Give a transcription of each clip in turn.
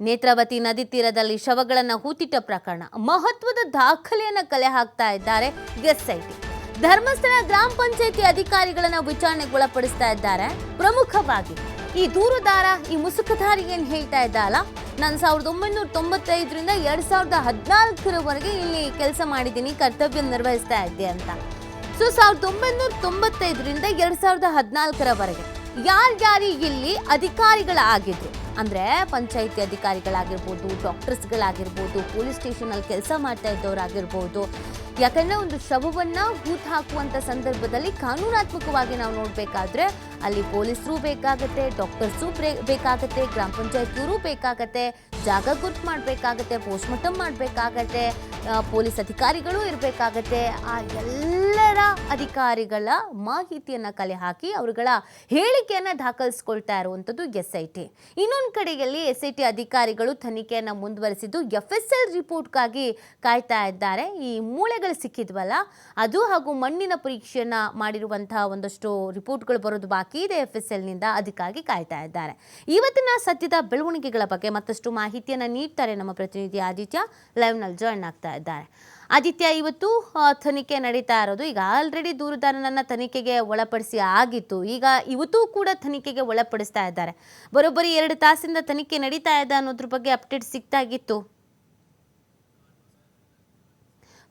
ನೇತ್ರಾವತಿ ನದಿ ತೀರದಲ್ಲಿ ಶವಗಳನ್ನು ಹೂತಿಟ್ಟ ಪ್ರಕರಣ. ಮಹತ್ವದ ದಾಖಲೆಯನ್ನ ಕಲೆ ಹಾಕ್ತಾ ಇದ್ದಾರೆ ಎಸ್ಐಟಿ. ಧರ್ಮಸ್ಥಳ ಗ್ರಾಮ ಪಂಚಾಯಿತಿ ಅಧಿಕಾರಿಗಳನ್ನ ವಿಚಾರಣೆಗೊಳಪಡಿಸ್ತಾ ಇದ್ದಾರೆ. ಪ್ರಮುಖವಾಗಿ, ಈ ದೂರುದಾರ, ಈ ಮುಸುಕಧಾರಿ ಏನು ಹೇಳ್ತಾ ಇದ್ದ ನಾನು ಸಾವಿರದ ಒಂಬೈನೂರ ತೊಂಬತ್ತೈದರಿಂದ ಎರಡು ಸಾವಿರದ ಹದಿನಾಲ್ಕರವರೆಗೆ ಇಲ್ಲಿ ಕೆಲಸ ಮಾಡಿದ್ದೀನಿ, ಕರ್ತವ್ಯ ನಿರ್ವಹಿಸ್ತಾ ಇದ್ದೆ ಅಂತ. ಸೊ, ಸಾವಿರದ ಒಂಬೈನೂರ ತೊಂಬತ್ತೈದರಿಂದ ಎರಡು ಸಾವಿರದ ಹದಿನಾಲ್ಕರವರೆಗೆ, ಯಾರ್ಯಾರು ಇಲ್ಲಿ ಅಧಿಕಾರಿಗಳಾಗಿದ್ರು? ಅಂದ್ರೆ ಪಂಚಾಯಿತಿ ಅಧಿಕಾರಿಗಳಾಗಿರ್ಬೋದು, ಡಾಕ್ಟರ್ಸ್ಗಳಾಗಿರ್ಬೋದು, ಪೊಲೀಸ್ ಸ್ಟೇಷನಲ್ಲಿ ಕೆಲಸ ಮಾಡ್ತಾ ಇದ್ದವರಾಗಿರ್ಬೋದು. ಯಾಕಂದರೆ ಒಂದು ಶವವನ್ನು ಹೂತ್ ಹಾಕುವಂಥ ಸಂದರ್ಭದಲ್ಲಿ ಕಾನೂನಾತ್ಮಕವಾಗಿ ನಾವು ನೋಡಬೇಕಾದ್ರೆ ಅಲ್ಲಿ ಪೊಲೀಸರು ಬೇಕಾಗತ್ತೆ, ಡಾಕ್ಟರ್ಸು ಬೇಕಾಗತ್ತೆ, ಗ್ರಾಮ ಪಂಚಾಯತಿಯವರು ಬೇಕಾಗತ್ತೆ, ಜಾಗ ಗುರ್ತು ಮಾಡಬೇಕಾಗತ್ತೆ, ಪೋಸ್ಟ್ಮಾರ್ಟಮ್ ಮಾಡಬೇಕಾಗತ್ತೆ ಪೊಲೀಸ್ ಅಧಿಕಾರಿಗಳು ಇರಬೇಕಾಗತ್ತೆ. ಆ ಅಧಿಕಾರಿಗಳ ಮಾಹಿತಿಯನ್ನು ಕಲೆ ಹಾಕಿ ಅವರುಗಳ ಹೇಳಿಕೆಯನ್ನು ದಾಖಲಿಸ್ಕೊಳ್ತಾ ಇರುವಂಥದ್ದು ಎಸ್ ಐ ಟಿ ಇನ್ನೊಂದು ಕಡೆಯಲ್ಲಿ ಎಸ್ ಐ ಟಿ ಅಧಿಕಾರಿಗಳು ತನಿಖೆಯನ್ನು ಮುಂದುವರಿಸಿದ್ದು ಎಫ್ ಎಸ್ ಎಲ್ ರಿಪೋರ್ಟ್ಗಾಗಿ ಕಾಯ್ತಾ ಇದ್ದಾರೆ. ಈ ಮೂಳೆಗಳು ಸಿಕ್ಕಿದ್ವಲ್ಲ, ಅದು ಹಾಗೂ ಮಣ್ಣಿನ ಪರೀಕ್ಷೆಯನ್ನು ಮಾಡಿರುವಂತಹ ಒಂದಷ್ಟು ರಿಪೋರ್ಟ್ಗಳು ಬರೋದು ಬಾಕಿ ಇದೆ ಎಫ್ ಎಸ್ ಎಲ್ನಿಂದ ಅದಕ್ಕಾಗಿ ಕಾಯ್ತಾ ಇದ್ದಾರೆ. ಇವತ್ತಿನ ಸದ್ಯದ ಬೆಳವಣಿಗೆಗಳ ಬಗ್ಗೆ ಮತ್ತಷ್ಟು ಮಾಹಿತಿಯನ್ನು ನೀಡ್ತಾರೆ ನಮ್ಮ ಪ್ರತಿನಿಧಿ ಆದಿತ್ಯ. ಲೈವ್ನಲ್ಲಿ ಜಾಯ್ನ್ ಆಗ್ತಾ ಇದ್ದಾರೆ. ಆದಿತ್ಯ ಇವತ್ತು ತನಿಖೆ ನಡೀತಾ ಇರೋದು. ಈಗ ಆಲ್ರೆಡಿ ದೂರುದಾರನನ್ನು ತನಿಖೆಗೆ ಒಳಪಡಿಸಿ ಆಗಿತ್ತು. ಈಗ ಇವತ್ತು ಕೂಡ ತನಿಖೆಗೆ ಒಳಪಡಿಸ್ತಾ ಇದ್ದಾರೆ. ಬರೋಬ್ಬರಿ ಎರಡು ತಾಸಿಂದ ತನಿಖೆ ನಡೀತಾ ಇದೆ ಅನ್ನೋದ್ರ ಬಗ್ಗೆ ಅಪ್ಡೇಟ್ ಸಿಗ್ತಾ ಇತ್ತು.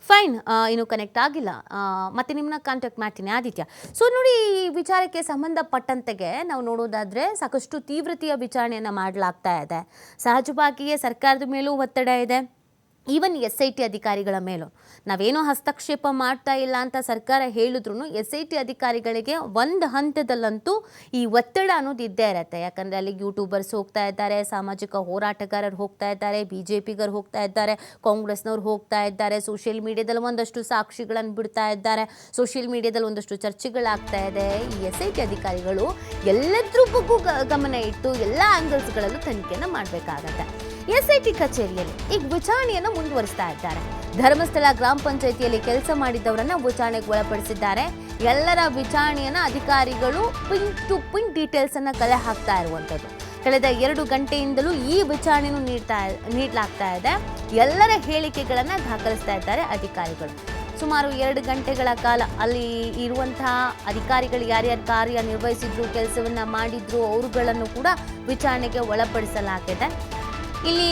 ಫೈನ್ ಇನ್ನು ಕನೆಕ್ಟ್ ಆಗಿಲ್ಲ. ಮತ್ತೆ ನಿಮ್ಮನ್ನ ಕಾಂಟ್ಯಾಕ್ಟ್ ಮಾಡ್ತೀನಿ, ಆದಿತ್ಯ. ಸೊ ನೋಡಿ, ಈ ವಿಚಾರಕ್ಕೆ ಸಂಬಂಧಪಟ್ಟಂತೆಗೆ ನಾವು ನೋಡೋದಾದ್ರೆ ಸಾಕಷ್ಟು ತೀವ್ರತೆಯ ವಿಚಾರಣೆಯನ್ನು ಮಾಡಲಾಗ್ತಾ ಇದೆ. ಸಹಜವಾಗಿಯೇ ಸರ್ಕಾರದ ಮೇಲೂ ಒತ್ತಡ ಇದೆ. ಈವನ್ ಎಸ್ ಐ ಟಿ ಅಧಿಕಾರಿಗಳ ಮೇಲೂ. ನಾವೇನೋ ಹಸ್ತಕ್ಷೇಪ ಮಾಡ್ತಾ ಇಲ್ಲ ಅಂತ ಸರ್ಕಾರ ಹೇಳಿದ್ರು ಎಸ್ ಐ ಟಿ ಅಧಿಕಾರಿಗಳಿಗೆ ಒಂದು ಹಂತದಲ್ಲಂತೂ ಈ ಒತ್ತಡ ಅನ್ನೋದು ಇದ್ದೇ ಇರುತ್ತೆ. ಯಾಕಂದರೆ ಅಲ್ಲಿ ಯೂಟ್ಯೂಬರ್ಸ್ ಹೋಗ್ತಾ ಇದ್ದಾರೆ, ಸಾಮಾಜಿಕ ಹೋರಾಟಗಾರರು ಹೋಗ್ತಾ ಇದ್ದಾರೆ ಬಿ ಜೆ ಪಿಗರು ಹೋಗ್ತಾ ಇದ್ದಾರೆ, ಕಾಂಗ್ರೆಸ್ನವ್ರು ಹೋಗ್ತಾ ಇದ್ದಾರೆ ಸೋಷಿಯಲ್ ಮೀಡಿಯಾದಲ್ಲಿ ಒಂದಷ್ಟು ಸಾಕ್ಷಿಗಳನ್ನು ಬಿಡ್ತಾ ಇದ್ದಾರೆ ಸೋಷಿಯಲ್ ಮೀಡಿಯಾದಲ್ಲಿ ಒಂದಷ್ಟು ಚರ್ಚೆಗಳಾಗ್ತಾ ಇದೆ. ಈ ಎಸ್ ಐ ಟಿ ಅಧಿಕಾರಿಗಳು ಎಲ್ಲದ್ರ ಬಗ್ಗೂ ಗಮನ ಇಟ್ಟು ಎಲ್ಲ ಆ್ಯಂಗಲ್ಸ್ಗಳಲ್ಲೂ ತನಿಖೆಯನ್ನು ಮಾಡಬೇಕಾಗತ್ತೆ. ಎಸ್ ಐ ಟಿ ಕಚೇರಿಯಲ್ಲಿ ಈಗ ವಿಚಾರಣೆಯನ್ನು ಮುಂದುವರಿಸ್ತಾ ಇದ್ದಾರೆ. ಧರ್ಮಸ್ಥಳ ಗ್ರಾಮ ಪಂಚಾಯಿತಿಯಲ್ಲಿ ಕೆಲಸ ಮಾಡಿದ್ದವರನ್ನ ವಿಚಾರಣೆಗೆ ಒಳಪಡಿಸಿದ್ದಾರೆ. ಎಲ್ಲರ ವಿಚಾರಣೆಯನ್ನ ಅಧಿಕಾರಿಗಳು ಪಿನ್ ಟು ಪಿನ್ ಡೀಟೇಲ್ಸ್ ಅನ್ನ ಕಲೆ ಹಾಕ್ತಾ ಇರುವಂಥದ್ದು. ಕಳೆದ ಎರಡು ಗಂಟೆಯಿಂದಲೂ ಈ ವಿಚಾರಣೆಯನ್ನು ನೀಡ್ತಾ, ನೀಡಲಾಗ್ತಾ ಇದೆ. ಎಲ್ಲರ ಹೇಳಿಕೆಗಳನ್ನ ದಾಖಲಿಸ್ತಾ ಇದ್ದಾರೆ ಅಧಿಕಾರಿಗಳು. ಸುಮಾರು ಎರಡು ಗಂಟೆಗಳ ಕಾಲ ಅಲ್ಲಿ ಇರುವಂತಹ ಅಧಿಕಾರಿಗಳು ಯಾರ್ಯಾರು ಕಾರ್ಯ ನಿರ್ವಹಿಸಿದ್ರು, ಕೆಲಸವನ್ನ ಮಾಡಿದ್ರು, ಅವರುಗಳನ್ನು ಕೂಡ ವಿಚಾರಣೆಗೆ ಒಳಪಡಿಸಲಾಗಿದೆ. ಇಲ್ಲಿ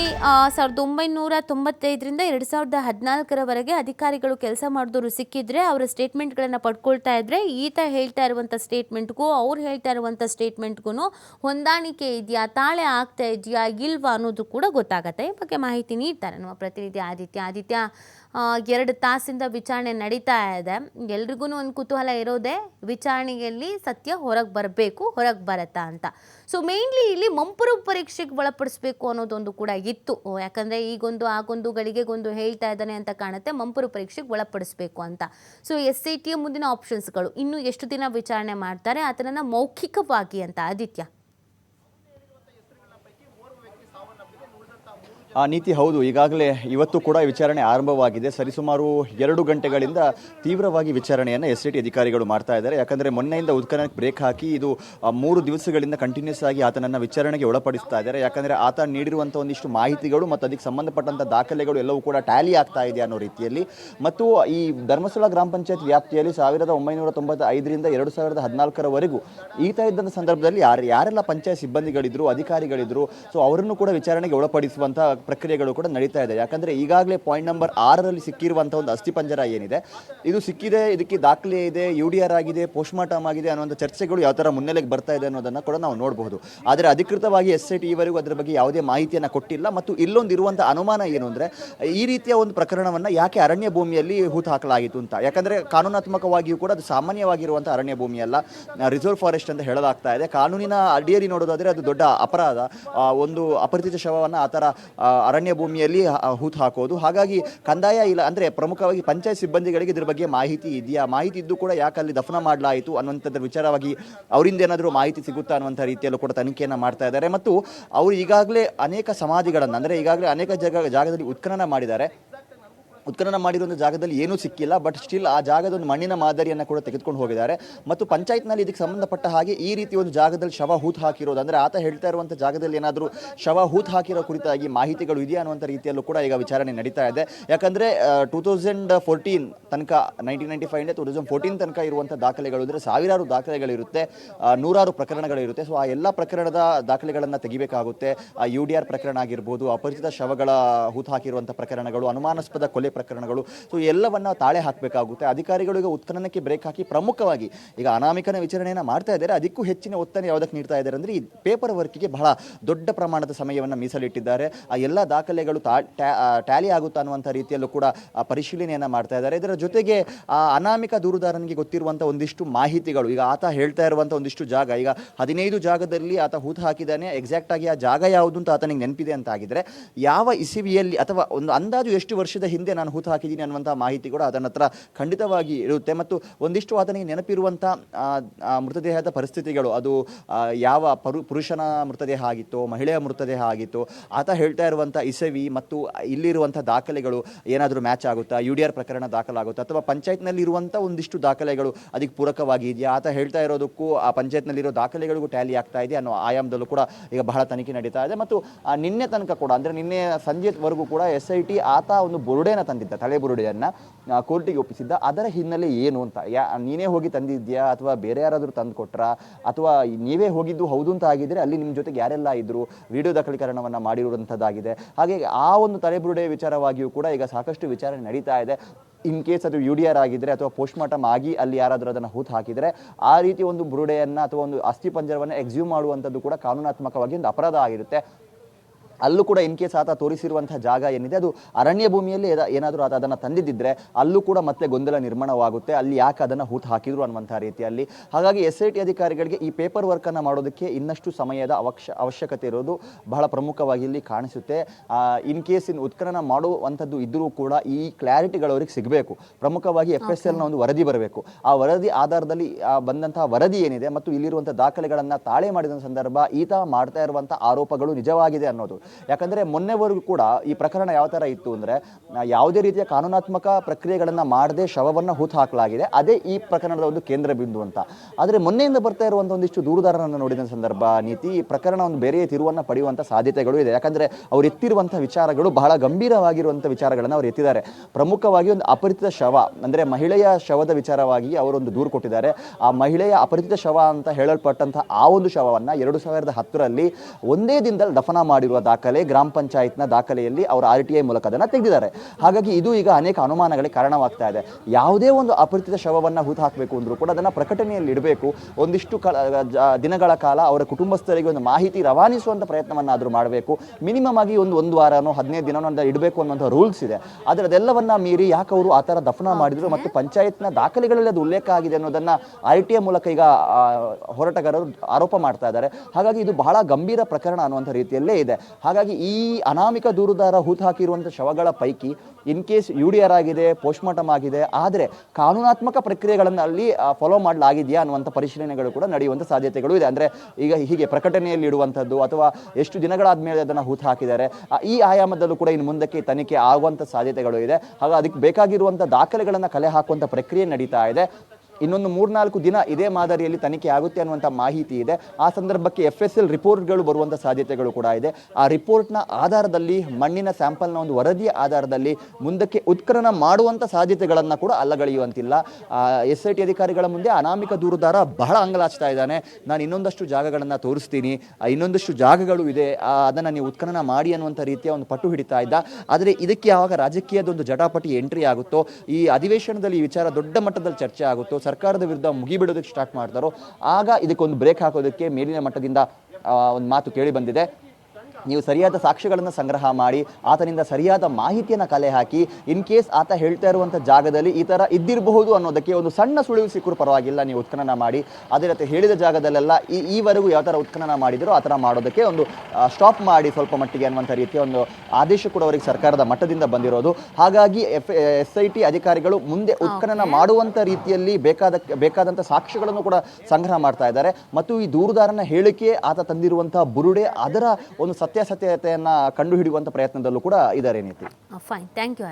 ಸಾವಿರದ ಒಂಬೈನೂರ ತೊಂಬತ್ತೈದರಿಂದ ಎರಡು ಸಾವಿರದ ಹದಿನಾಲ್ಕರವರೆಗೆ ಅಧಿಕಾರಿಗಳು ಕೆಲಸ ಮಾಡಿದವರು ಸಿಕ್ಕಿದ್ರೆ ಅವರ ಸ್ಟೇಟ್ಮೆಂಟ್ಗಳನ್ನು ಪಡ್ಕೊಳ್ತಾ ಇದ್ರೆ ಈತ ಹೇಳ್ತಾ ಇರುವಂಥ ಸ್ಟೇಟ್ಮೆಂಟ್ಗೂ ಅವ್ರು ಹೇಳ್ತಾ ಇರುವಂಥ ಸ್ಟೇಟ್ಮೆಂಟ್ಗೂ ಹೊಂದಾಣಿಕೆ ಇದೆಯಾ, ತಾಳೆ ಆಗ್ತಾ ಇದೆಯಾ, ಇಲ್ವಾ ಅನ್ನೋದು ಕೂಡ ಗೊತ್ತಾಗತ್ತೆ. ಈ ಬಗ್ಗೆ ಮಾಹಿತಿ ನೀಡ್ತಾರೆ ನಮ್ಮ ಪ್ರತಿನಿಧಿ ಆದಿತ್ಯ. ಆದಿತ್ಯ ಎರಡು ತಾಸಿಂದ ವಿಚಾರಣೆ ನಡೀತಾ ಇದೆ. ಎಲ್ರಿಗೂ ಒಂದು ಕುತೂಹಲ ಇರೋದೇ ವಿಚಾರಣೆಯಲ್ಲಿ ಸತ್ಯ ಹೊರಗೆ ಬರಬೇಕು, ಹೊರಗೆ ಬರತ್ತಾ ಅಂತ. ಸೊ ಮೇನ್ಲಿ ಇಲ್ಲಿ ಮಂಪುರು ಪರೀಕ್ಷೆಗೆ ಒಳಪಡಿಸ್ಬೇಕು ಅನ್ನೋದೊಂದು ಕೂಡ ಇತ್ತು. ಯಾಕಂದರೆ ಈಗೊಂದು, ಆಗೊಂದು ಗಳಿಗೆಗೊಂದು ಹೇಳ್ತಾ ಇದ್ದಾನೆ ಅಂತ ಕಾಣುತ್ತೆ, ಮಂಪುರು ಪರೀಕ್ಷೆಗೆ ಒಳಪಡಿಸ್ಬೇಕು ಅಂತ. ಸೊ ಎಸ್ ಐ ಟಿಯ ಮುಂದಿನ ಆಪ್ಷನ್ಸ್ಗಳು ಇನ್ನು ಎಷ್ಟು ದಿನ ವಿಚಾರಣೆ ಮಾಡ್ತಾರೆ ಅದನ್ನು ಮೌಖಿಕವಾಗಿ ಅಂತ, ಆದಿತ್ಯ? ಆ ನೀತಿ ಹೌದು. ಈಗಾಗಲೇ ಇವತ್ತು ಕೂಡ ವಿಚಾರಣೆ ಆರಂಭವಾಗಿದೆ. ಸರಿಸುಮಾರು ಎರಡು ಗಂಟೆಗಳಿಂದ ತೀವ್ರವಾಗಿ ವಿಚಾರಣೆಯನ್ನು ಎಸ್ ಟಿ ಅಧಿಕಾರಿಗಳು ಮಾಡ್ತಾ ಇದ್ದಾರೆ. ಯಾಕಂದರೆ ಮೊನ್ನೆಯಿಂದ ಉತ್ಖನನಕ್ಕೆ ಬ್ರೇಕ್ ಹಾಕಿ ಇದು ಮೂರು ದಿವಸಗಳಿಂದ ಕಂಟಿನ್ಯೂಸ್ ಆಗಿ ಆತನನ್ನು ವಿಚಾರಣೆಗೆ ಒಳಪಡಿಸ್ತಾ ಇದ್ದಾರೆ. ಯಾಕಂದರೆ ಆತ ನೀಡಿರುವಂಥ ಒಂದಿಷ್ಟು ಮಾಹಿತಿಗಳು ಮತ್ತು ಅದಕ್ಕೆ ಸಂಬಂಧಪಟ್ಟಂಥ ದಾಖಲೆಗಳು ಎಲ್ಲವೂ ಕೂಡ ಟ್ಯಾಲಿ ಆಗ್ತಾ ಇದೆ ಅನ್ನೋ ರೀತಿಯಲ್ಲಿ. ಮತ್ತು ಈ ಧರ್ಮಸ್ಥಳ ಗ್ರಾಮ ಪಂಚಾಯತ್ ವ್ಯಾಪ್ತಿಯಲ್ಲಿ ಸಾವಿರದ ಒಂಬೈನೂರ ತೊಂಬತ್ತ ಐದರಿಂದ ಎರಡು ಸಾವಿರದ ಹದಿನಾಲ್ಕರವರೆಗೂ ಈತ ಇದ್ದಂಥ ಸಂದರ್ಭದಲ್ಲಿ ಯಾರು, ಯಾರೆಲ್ಲ ಪಂಚಾಯತ್ ಸಿಬ್ಬಂದಿಗಳಿದ್ರು, ಅಧಿಕಾರಿಗಳಿದ್ರು, ಸೊ ಅವರನ್ನು ಕೂಡ ವಿಚಾರಣೆಗೆ ಒಳಪಡಿಸುವಂಥ ಪ್ರಕ್ರಿಯೆಗಳು ಕೂಡ ನಡೀತಾ ಇದೆ. ಯಾಕಂದರೆ ಈಗಾಗಲೇ ಪಾಯಿಂಟ್ ನಂಬರ್ ಆರರಲ್ಲಿ ಸಿಕ್ಕಿರುವಂಥ ಒಂದು ಅಸ್ಥಿಪಂಜರ ಏನಿದೆ, ಇದು ಸಿಕ್ಕಿದೆ, ಇದಕ್ಕೆ ದಾಖಲೆ ಇದೆ ಯು ಡಿ ಆರ್ ಆಗಿದೆ ಪೋಸ್ಟ್ಮಾರ್ಟಮ್ ಆಗಿದೆ ಅನ್ನುವಂಥ ಚರ್ಚೆಗಳು ಯಾವ ಥರ ಮುನ್ನೆಲೆಗೆ ಬರ್ತಾ ಇದೆ ಅನ್ನೋದನ್ನು ಕೂಡ ನಾವು ನೋಡಬಹುದು. ಆದರೆ ಅಧಿಕೃತವಾಗಿ ಎಸ್ ಐ ಟಿ ಈವರೆಗೂ ಅದರ ಬಗ್ಗೆ ಯಾವುದೇ ಮಾಹಿತಿಯನ್ನು ಕೊಟ್ಟಿಲ್ಲ ಮತ್ತು ಇಲ್ಲೊಂದು ಇರುವಂಥ ಅನುಮಾನ ಏನು ಅಂದರೆ, ಈ ರೀತಿಯ ಒಂದು ಪ್ರಕರಣವನ್ನು ಯಾಕೆ ಅರಣ್ಯ ಭೂಮಿಯಲ್ಲಿ ಹೂತು ಹಾಕಲಾಗಿತ್ತು ಅಂತ. ಯಾಕಂದರೆ ಕಾನೂನಾತ್ಮಕವಾಗಿಯೂ ಕೂಡ ಅದು ಸಾಮಾನ್ಯವಾಗಿರುವಂಥ ಅರಣ್ಯ ಭೂಮಿಯಲ್ಲ ರಿಸರ್ವ್ ಫಾರೆಸ್ಟ್ ಅಂತ ಹೇಳಲಾಗ್ತಾ ಇದೆ. ಕಾನೂನಿನ ಅಡಿಯಲ್ಲಿ ನೋಡೋದಾದರೆ ಅದು ದೊಡ್ಡ ಅಪರಾಧ. ಒಂದು ಅಪರಿಚಿತ ಶವವನ್ನು ಆ ಥರ ಅರಣ್ಯ ಭೂಮಿಯಲ್ಲಿ ಹೂತ್ ಹಾಕೋದು. ಹಾಗಾಗಿ ಕಂದಾಯ ಇಲ್ಲ ಅಂದರೆ ಪ್ರಮುಖವಾಗಿ ಪಂಚಾಯತ್ ಸಿಬ್ಬಂದಿಗಳಿಗೆ ಇದ್ರ ಬಗ್ಗೆ ಮಾಹಿತಿ ಇದೆಯಾ? ಮಾಹಿತಿ ಇದ್ದು ಕೂಡ ಯಾಕೆ ಅಲ್ಲಿ ದಫನ ಮಾಡಲಾಯಿತು ಅನ್ನುವಂಥದ್ರ ವಿಚಾರವಾಗಿ ಅವರಿಂದ ಏನಾದರೂ ಮಾಹಿತಿ ಸಿಗುತ್ತಾ ಅನ್ನುವಂಥ ರೀತಿಯಲ್ಲೂ ಕೂಡ ತನಿಖೆಯನ್ನು ಮಾಡ್ತಾ ಇದ್ದಾರೆ. ಮತ್ತು ಅವರು ಈಗಾಗಲೇ ಅನೇಕ ಸಮಾಧಿಗಳನ್ನು, ಅಂದರೆ ಈಗಾಗಲೇ ಅನೇಕ ಜಾಗ, ಜಾಗದಲ್ಲಿ ಉತ್ಖನನ ಮಾಡಿದ್ದಾರೆ. ಉತ್ಖನನ ಮಾಡಿರುವಂಥ ಜಾಗದಲ್ಲಿ ಏನೂ ಸಿಕ್ಕಿಲ್ಲ ಬಟ್ ಸ್ಟಿಲ್ ಆ ಜಾಗದ ಒಂದು ಮಣ್ಣಿನ ಮಾದರಿಯನ್ನು ಕೂಡ ತೆಗೆದುಕೊಂಡು ಹೋಗಿದ್ದಾರೆ. ಮತ್ತು ಪಂಚಾಯತ್ನಲ್ಲಿ ಇದಕ್ಕೆ ಸಂಬಂಧಪಟ್ಟ ಹಾಗೆ ಈ ರೀತಿ ಒಂದು ಜಾಗದಲ್ಲಿ ಶವ ಹೂತು ಹಾಕಿರೋದು. ಅಂದರೆ ಆತ ಹೇಳ್ತಾ ಇರುವಂಥ ಜಾಗದಲ್ಲಿ ಏನಾದರೂ ಶವ ಹೂತು ಹಾಕಿರೋ ಕುರಿತಾಗಿ ಮಾಹಿತಿಗಳು ಇದೆಯಾ ಅನ್ನುವಂಥ ರೀತಿಯಲ್ಲೂ ಕೂಡ ಈಗ ವಿಚಾರಣೆ ನಡೀತಾ ಇದೆ. ಯಾಕಂದರೆ ಟೂ ತೌಸಂಡ್ ಫೋರ್ಟೀನ್ ತನಕ nineteen ninety five two thousand fourteen ತನಕ ಇರುವಂಥ ದಾಖಲೆಗಳು ಅಂದರೆ ಸಾವಿರಾರು ದಾಖಲೆಗಳಿರುತ್ತೆ. ಆ, ನೂರಾರು ಪ್ರಕರಣಗಳಿರುತ್ತೆ. ಸೊ ಆ ಎಲ್ಲ ಪ್ರಕರಣದ ದಾಖಲೆಗಳನ್ನು ತೆಗಿಬೇಕಾಗುತ್ತೆ. ಯು ಡಿ ಆರ್ ಪ್ರಕರಣ ಆಗಿರ್ಬೋದು ಅಪರಿಚಿತ ಶವಗಳ ಹೂತು ಹಾಕಿರುವಂಥ ಪ್ರಕರಣಗಳು ಅನುಮಾನಾಸ್ಪದ ಕೊಲೆ ಪ್ರಕರಣಗಳು. ಸೊ ಎಲ್ಲವನ್ನ ತಾಳೆ ಹಾಕಬೇಕಾಗುತ್ತೆ. ಅಧಿಕಾರಿಗಳು ಈಗ ಉತ್ಖನನಕ್ಕೆ ಬ್ರೇಕ್ ಹಾಕಿ ಪ್ರಮುಖವಾಗಿ ಈಗ ಅನಾಮಿಕನ ವಿಚಾರಣೆಯನ್ನು ಮಾಡ್ತಾ ಇದ್ದಾರೆ. ಅದಕ್ಕೂ ಹೆಚ್ಚಿನ ಒತ್ತನ್ನು ಯಾವುದಕ್ಕೆ ನೀಡ್ತಾ ಇದ್ದಾರೆ ಅಂದರೆ ಈ ಪೇಪರ್ ವರ್ಕಿಗೆ ಬಹಳ ದೊಡ್ಡ ಪ್ರಮಾಣದ ಸಮಯವನ್ನು ಮೀಸಲಿಟ್ಟಿದ್ದಾರೆ. ಆ ಎಲ್ಲ ದಾಖಲೆಗಳು ಟ್ಯಾಲಿ ಆಗುತ್ತಾ ಅನ್ನುವಂಥ ರೀತಿಯಲ್ಲೂ ಕೂಡ ಪರಿಶೀಲನೆಯನ್ನು ಮಾಡ್ತಾ ಇದ್ದಾರೆ. ಇದರ ಜೊತೆಗೆ ಆ ಅನಾಮಿಕ ದೂರುದಾರನಿಗೆ ಗೊತ್ತಿರುವಂಥ ಒಂದಿಷ್ಟು ಮಾಹಿತಿಗಳು. ಈಗ ಆತ ಹೇಳ್ತಾ ಇರುವಂಥ ಒಂದಿಷ್ಟು ಜಾಗ, ಈಗ ಹದಿನೈದು ಜಾಗದಲ್ಲಿ ಆತ ಹೂತು ಹಾಕಿದ್ದಾನೆ. ಎಕ್ಸಾಕ್ಟ್ ಆಗಿ ಆ ಜಾಗ ಯಾವುದು ಅಂತ ಆತನಿಗೆ ನೆನಪಿದೆ ಅಂತ ಆಗಿದ್ರೆ, ಯಾವ ಇಸಿವಿಯಲ್ಲಿ ಅಥವಾ ಒಂದು ಅಂದಾಜು ಎಷ್ಟು ವರ್ಷದ ಹಿಂದೆ ಹೂತು ಹಾಕಿದ್ದೀನಿ ಅನ್ನುವಂಥ ಮಾಹಿತಿ ಕೂಡ ಅದನ್ನ ಹತ್ರ ಖಂಡಿತವಾಗಿ ಇರುತ್ತೆ. ಮತ್ತು ಒಂದಿಷ್ಟು ಆತನಿಗೆ ನೆನಪಿರುವಂಥ ಮೃತದೇಹದ ಪರಿಸ್ಥಿತಿಗಳು. ಅದು ಯಾವ ಪರು, ಪುರುಷನ ಮೃತದೇಹ ಆಗಿತ್ತು, ಮಹಿಳೆಯ ಮೃತದೇಹ ಆಗಿತ್ತು, ಆತ ಹೇಳ್ತಾ ಇರುವಂಥ ಇಸವಿ ಮತ್ತು ಇಲ್ಲಿರುವಂಥ ದಾಖಲೆಗಳು ಏನಾದರೂ ಮ್ಯಾಚ್ ಆಗುತ್ತಾ, ಯು ಡಿ ಆರ್ ಪ್ರಕರಣ ದಾಖಲಾಗುತ್ತಾ, ಅಥವಾ ಪಂಚಾಯತ್ನಲ್ಲಿ ಇರುವಂಥ ಒಂದಿಷ್ಟು ದಾಖಲೆಗಳು ಅದಕ್ಕೆ ಪೂರಕವಾಗಿ ಇದೆಯಾ? ಆತ ಹೇಳ್ತಾ ಇರೋದಕ್ಕೂ ಆ ಪಂಚಾಯತ್ನಲ್ಲಿರೋ ದಾಖಲೆಗಳಿಗೂ ಟ್ಯಾಲಿ ಆಗ್ತಾ ಇದೆ ಅನ್ನೋ ಆಯಾಮದಲ್ಲೂ ಕೂಡ ಈಗ ಬಹಳ ತನಿಖೆ ನಡೀತಾ ಇದೆ. ಮತ್ತು ನಿನ್ನೆ ತನಕ ಕೂಡ, ಅಂದರೆ ನಿನ್ನೆ ಸಂಜೆವರೆಗೂ ಕೂಡ ಎಸ್ ಐ ಟಿ ಆತ ಒಂದು ಬುರುಡೆನ ತಂದಿದ್ದ ತಲೆ ಬುರುಡೆಯನ್ನು ಕೋರ್ಟಿಗೆ ಒಪ್ಪಿಸಿದ್ದ. ಅದರ ಹಿನ್ನೆಲೆ ಏನು ಅಂತ, ಯಾ, ನೀನೇ ಹೋಗಿ ತಂದಿದ್ಯಾ? ಅಥವಾ ಬೇರೆ ಯಾರಾದರೂ ತಂದು ಕೊಟ್ರಾ? ಅಥವಾ ನೀವೇ ಹೋಗಿದ್ದು ಹೌದು ಅಂತ ಆಗಿದ್ರೆ ಅಲ್ಲಿ ನಿಮ್ಮ ಜೊತೆಗೆ ಯಾರೆಲ್ಲ ಇದ್ರು? ವಿಡಿಯೋ ದಾಖಲೀಕರಣವನ್ನು ಮಾಡಿರುವಂಥದ್ದಾಗಿದೆ ಹಾಗೆ ಆ ಒಂದು ತಲೆಬುರುಡೆ ವಿಚಾರವಾಗಿಯೂ ಕೂಡ ಈಗ ಸಾಕಷ್ಟು ವಿಚಾರಣೆ ನಡೀತಾ ಇದೆ. ಇನ್ ಕೇಸ್ ಅದು ಯು ಡಿ ಆರ್ ಆಗಿದ್ರೆ ಅಥವಾ ಪೋಸ್ಟ್ ಮಾರ್ಟಮ್ ಆಗಿ ಅಲ್ಲಿ ಯಾರಾದರೂ ಅದನ್ನು ಹೂತು ಹಾಕಿದರೆ, ಆ ರೀತಿ ಒಂದು ಬುರುಡೆಯನ್ನು ಅಥವಾ ಒಂದು ಅಸ್ಥಿಪಂಜರವನ್ನು ಎಕ್ಸ್ಯೂಮ್ ಮಾಡುವಂಥದ್ದು ಕೂಡ ಕಾನೂನಾತ್ಮಕವಾಗಿ ಒಂದು ಅಪರಾಧ ಆಗಿರುತ್ತೆ. ಅಲ್ಲೂ ಕೂಡ ಇನ್ ಕೇಸ್ ಆತ ತೋರಿಸಿರುವಂತಹ ಜಾಗ ಏನಿದೆ ಅದು ಅರಣ್ಯ ಭೂಮಿಯಲ್ಲಿ ಏನಾದರೂ ಆತ ಅದನ್ನು ತಂದಿದ್ದಿದ್ರೆ ಅಲ್ಲೂ ಕೂಡ ಮತ್ತೆ ಗೊಂದಲ ನಿರ್ಮಾಣವಾಗುತ್ತೆ. ಅಲ್ಲಿ ಯಾಕೆ ಅದನ್ನು ಹೂತು ಹಾಕಿದ್ರು ಅನ್ನುವಂಥ ರೀತಿಯಲ್ಲಿ. ಹಾಗಾಗಿ ಎಸ್ ಐ ಟಿ ಅಧಿಕಾರಿಗಳಿಗೆ ಈ ಪೇಪರ್ ವರ್ಕನ್ನು ಮಾಡೋದಕ್ಕೆ ಇನ್ನಷ್ಟು ಸಮಯದ ಅವಶ್ಯ ಅವಶ್ಯಕತೆ ಇರೋದು ಬಹಳ ಪ್ರಮುಖವಾಗಿ ಇಲ್ಲಿ ಕಾಣಿಸುತ್ತೆ. ಇನ್ ಕೇಸ್ ಇನ್ ಉತ್ಖನನ ಮಾಡುವಂಥದ್ದು ಇದ್ದರೂ ಕೂಡ ಈ ಕ್ಲಾರಿಟಿಗಳು ಅವ್ರಿಗೆ ಸಿಗಬೇಕು. ಪ್ರಮುಖವಾಗಿ ಎಫ್ ಎಸ್ ಎಲ್ನ ಒಂದು ವರದಿ ಬರಬೇಕು. ಆ ವರದಿ ಆಧಾರದಲ್ಲಿ ಆ ಬಂದಂತಹ ವರದಿ ಏನಿದೆ ಮತ್ತು ಇಲ್ಲಿರುವಂಥ ದಾಖಲೆಗಳನ್ನು ತಾಳೆ ಮಾಡಿದ ಸಂದರ್ಭ ಈತ ಮಾಡ್ತಾ ಇರುವಂಥ ಆರೋಪಗಳು ನಿಜವಾಗಿದೆ ಅನ್ನೋದು. ಯಾಕಂದರೆ ಮೊನ್ನೆವರೆಗೂ ಕೂಡ ಈ ಪ್ರಕರಣ ಯಾವ ಥರ ಇತ್ತು ಅಂದರೆ ಯಾವುದೇ ರೀತಿಯ ಕಾನೂನಾತ್ಮಕ ಪ್ರಕ್ರಿಯೆಗಳನ್ನು ಮಾಡದೆ ಶವವನ್ನು ಹೂತು ಹಾಕಲಾಗಿದೆ. ಅದೇ ಈ ಪ್ರಕರಣದ ಒಂದು ಕೇಂದ್ರ ಬಿಂದು ಅಂತ. ಆದರೆ ಮೊನ್ನೆಯಿಂದ ಬರ್ತಾ ಇರುವಂಥ ಒಂದಿಷ್ಟು ದೂರುದಾರರನ್ನು ನೋಡಿದ ಸಂದರ್ಭ, ನೀತಿ, ಈ ಪ್ರಕರಣ ಒಂದು ಬೇರೆ ತಿರುವನ್ನು ಪಡೆಯುವಂಥ ಸಾಧ್ಯತೆಗಳು ಇದೆ. ಯಾಕಂದರೆ ಅವ್ರು ಎತ್ತಿರುವಂಥ ವಿಚಾರಗಳು ಬಹಳ ಗಂಭೀರವಾಗಿರುವಂಥ ವಿಚಾರಗಳನ್ನು ಅವ್ರು ಎತ್ತಿದ್ದಾರೆ. ಪ್ರಮುಖವಾಗಿ ಒಂದು ಅಪರಿಚಿತ ಶವ, ಅಂದರೆ ಮಹಿಳೆಯ ಶವದ ವಿಚಾರವಾಗಿ ಅವರೊಂದು ದೂರು ಕೊಟ್ಟಿದ್ದಾರೆ. ಆ ಮಹಿಳೆಯ ಅಪರಿಚಿತ ಶವ ಅಂತ ಹೇಳಲ್ಪಟ್ಟಂಥ ಆ ಒಂದು ಶವವನ್ನು ಎರಡು ಸಾವಿರದ ಹತ್ತರಲ್ಲಿ ಒಂದೇ ದಿನದಲ್ಲಿ ದಫನ ಮಾಡಿರುವ ದಾಖಲೆ, ಗ್ರಾಮ ಪಂಚಾಯತ್ನ ದಾಖಲೆಯಲ್ಲಿ ಅವರು ಆರ್ ಟಿ ಐ ಮೂಲಕ ಅದನ್ನು ತೆಗೆದಿದ್ದಾರೆ. ಹಾಗಾಗಿ ಇದು ಈಗ ಅನೇಕ ಅನುಮಾನಗಳಿಗೆ ಕಾರಣವಾಗ್ತಾ ಇದೆ. ಯಾವುದೇ ಒಂದು ಅಪರಿಚಿತ ಶವವನ್ನು ಹೂತು ಹಾಕಬೇಕು ಅಂದರೂ ಕೂಡ ಅದನ್ನು ಪ್ರಕಟಣೆಯಲ್ಲಿ ಇಡಬೇಕು. ಒಂದಿಷ್ಟು ದಿನಗಳ ಕಾಲ ಅವರ ಕುಟುಂಬಸ್ಥರಿಗೆ ಒಂದು ಮಾಹಿತಿ ರವಾನಿಸುವಂಥ ಪ್ರಯತ್ನವನ್ನಾದರೂ ಮಾಡಬೇಕು. ಮಿನಿಮಮ್ ಆಗಿ ಒಂದು ಒಂದು ವಾರನೋ, ಹದಿನೈದು ದಿನನೋ ಅಂತ ಇಡಬೇಕು ಅನ್ನುವಂಥ ರೂಲ್ಸ್ ಇದೆ. ಆದರೆ ಅದೆಲ್ಲವನ್ನ ಮೀರಿ ಯಾಕೆ ಅವರು ಆ ಥರ ದಫನ ಮಾಡಿದರು ಮತ್ತು ಪಂಚಾಯತ್ನ ದಾಖಲೆಗಳಲ್ಲಿ ಅದು ಉಲ್ಲೇಖ ಆಗಿದೆ ಅನ್ನೋದನ್ನು ಆರ್ ಟಿ ಐ ಮೂಲಕ ಈಗ ಹೋರಾಟಗಾರರು ಆರೋಪ ಮಾಡ್ತಾ ಇದ್ದಾರೆ. ಹಾಗಾಗಿ ಇದು ಬಹಳ ಗಂಭೀರ ಪ್ರಕರಣ ಅನ್ನುವಂಥ ರೀತಿಯಲ್ಲೇ ಇದೆ. ಹಾಗಾಗಿ ಈ ಅನಾಮಿಕ ದೂರುದಾರ ಹೂತು ಹಾಕಿರುವಂಥ ಶವಗಳ ಪೈಕಿ in case U D R ಆಗಿದೆ, ಪೋಸ್ಟ್ಮಾರ್ಟಮ್ ಆಗಿದೆ, ಆದರೆ ಕಾನೂನಾತ್ಮಕ ಪ್ರಕ್ರಿಯೆಗಳನ್ನು ಅಲ್ಲಿ ಫಾಲೋ ಮಾಡಲಾಗಿದೆಯಾ ಅನ್ನುವಂಥ ಪರಿಶೀಲನೆಗಳು ಕೂಡ ನಡೆಯುವಂಥ ಸಾಧ್ಯತೆಗಳು ಇದೆ. ಅಂದರೆ ಈಗ ಹೀಗೆ ಪ್ರಕಟಣೆಯಲ್ಲಿ ಇಡುವಂಥದ್ದು ಅಥವಾ ಎಷ್ಟು ದಿನಗಳಾದ ಮೇಲೆ ಅದನ್ನು ಹೂತು ಹಾಕಿದ್ದಾರೆ ಈ ಆಯಾಮದಲ್ಲೂ ಕೂಡ ಇನ್ನು ಮುಂದಕ್ಕೆ ತನಿಖೆ ಆಗುವಂಥ ಸಾಧ್ಯತೆಗಳು ಇದೆ. ಹಾಗಾಗಿ ಅದಕ್ಕೆ ಬೇಕಾಗಿರುವಂಥ ದಾಖಲೆಗಳನ್ನು ಕಲೆ ಹಾಕುವಂಥ ಪ್ರಕ್ರಿಯೆ ನಡೀತಾ ಇದೆ. ಇನ್ನೊಂದು ಮೂರ್ನಾಲ್ಕು ದಿನ ಇದೇ ಮಾದರಿಯಲ್ಲಿ ತನಿಖೆ ಆಗುತ್ತೆ ಅನ್ನುವಂಥ ಮಾಹಿತಿ ಇದೆ. ಆ ಸಂದರ್ಭಕ್ಕೆ ಎಫ್ ಎಸ್ ಎಲ್ ರಿಪೋರ್ಟ್ಗಳು ಬರುವಂಥ ಸಾಧ್ಯತೆಗಳು ಕೂಡ ಇದೆ. ಆ ರಿಪೋರ್ಟ್ನ ಆಧಾರದಲ್ಲಿ, ಮಣ್ಣಿನ ಸ್ಯಾಂಪಲ್ನ ಒಂದು ವರದಿಯ ಆಧಾರದಲ್ಲಿ ಮುಂದಕ್ಕೆ ಉತ್ಖನನ ಮಾಡುವಂಥ ಸಾಧ್ಯತೆಗಳನ್ನು ಕೂಡ ಅಲ್ಲಗಳೆಯುವಂತಿಲ್ಲ. ಎಸ್ ಐ ಟಿ ಅಧಿಕಾರಿಗಳ ಮುಂದೆ ಅನಾಮಿಕ ದೂರುದಾರ ಬಹಳ ಅಂಗಲಾಚ್ತಾ ಇದ್ದಾನೆ. ನಾನು ಇನ್ನೊಂದಷ್ಟು ಜಾಗಗಳನ್ನು ತೋರಿಸ್ತೀನಿ. ಇನ್ನೊಂದಷ್ಟು ಜಾಗಗಳು ಇದೆ. ಅದನ್ನು ನೀವು ಉತ್ಖನನ ಮಾಡಿ ಅನ್ನುವಂಥ ರೀತಿಯ ಒಂದು ಪಟ್ಟು ಹಿಡಿತಾ ಇದ್ದ. ಆದರೆ ಇದಕ್ಕೆ ಯಾವಾಗ ರಾಜಕೀಯದ ಒಂದು ಜಟಾಪಟಿ ಎಂಟ್ರಿ ಆಗುತ್ತೋ, ಈ ಅಧಿವೇಶನದಲ್ಲಿ ಈ ವಿಚಾರ ದೊಡ್ಡ ಮಟ್ಟದಲ್ಲಿ ಚರ್ಚೆ ಆಗುತ್ತೋ ಸರ್ಕಾರದ ವಿರುದ್ಧ ಮುಗಿಬಿಡೋದಕ್ಕೆ ಸ್ಟಾರ್ಟ್ ಮಾಡ್ತಾರೋ, ಆಗ ಇದಕ್ಕೊಂದು ಬ್ರೇಕ್ ಹಾಕೋದಕ್ಕೆ ಮೇಲಿನ ಮಟ್ಟದಿಂದ ಒಂದು ಮಾತು ಕೇಳಿ ಬಂದಿದೆ. ನೀವು ಸರಿಯಾದ ಸಾಕ್ಷ್ಯಗಳನ್ನು ಸಂಗ್ರಹ ಮಾಡಿ ಆತನಿಂದ ಸರಿಯಾದ ಮಾಹಿತಿಯನ್ನು ಕಲೆ ಹಾಕಿ ಇನ್ ಕೇಸ್ ಆತ ಹೇಳ್ತಾ ಇರುವಂಥ ಜಾಗದಲ್ಲಿ ಈ ಥರ ಇದ್ದಿರಬಹುದು ಅನ್ನೋದಕ್ಕೆ ಒಂದು ಸಣ್ಣ ಸುಳಿವು ಸಿಕ್ಕರೂ ಪರವಾಗಿಲ್ಲ ನೀವು ಉತ್ಖನನ ಮಾಡಿ. ಅದೇ ರೀತಿ ಹೇಳಿದ ಜಾಗದಲ್ಲೆಲ್ಲ ಈ ಈವರೆಗೂ ಯಾವ ಥರ ಉತ್ಖನನ ಮಾಡಿದರೂ ಆ ಥರ ಮಾಡೋದಕ್ಕೆ ಒಂದು ಸ್ಟಾಪ್ ಮಾಡಿ ಸ್ವಲ್ಪ ಮಟ್ಟಿಗೆ ಅನ್ನುವಂಥ ರೀತಿಯ ಒಂದು ಆದೇಶ ಕೂಡ ಅವರಿಗೆ ಸರ್ಕಾರದ ಮಟ್ಟದಿಂದ ಬಂದಿರೋದು. ಹಾಗಾಗಿ ಎಫ್ ಎಸ್ ಐ ಟಿ ಅಧಿಕಾರಿಗಳು ಮುಂದೆ ಉತ್ಖನನ ಮಾಡುವಂಥ ರೀತಿಯಲ್ಲಿ ಬೇಕಾದ ಬೇಕಾದಂಥ ಸಾಕ್ಷ್ಯಗಳನ್ನು ಕೂಡ ಸಂಗ್ರಹ ಮಾಡ್ತಾ ಇದ್ದಾರೆ. ಮತ್ತು ಈ ದೂರುದಾರನ ಹೇಳಿಕೆ ಆತ ತಂದಿರುವಂತಹ ಬುರುಡೆ ಅದರ ಒಂದು ಸತ್ಯಾಸತ್ಯತೆಯನ್ನು ಕಂಡುಹಿಡಿಯುವಂಥ ಪ್ರಯತ್ನದಲ್ಲೂ ಕೂಡ ಇದ್ದಾರೆ ನೀತಿ. Fine thank you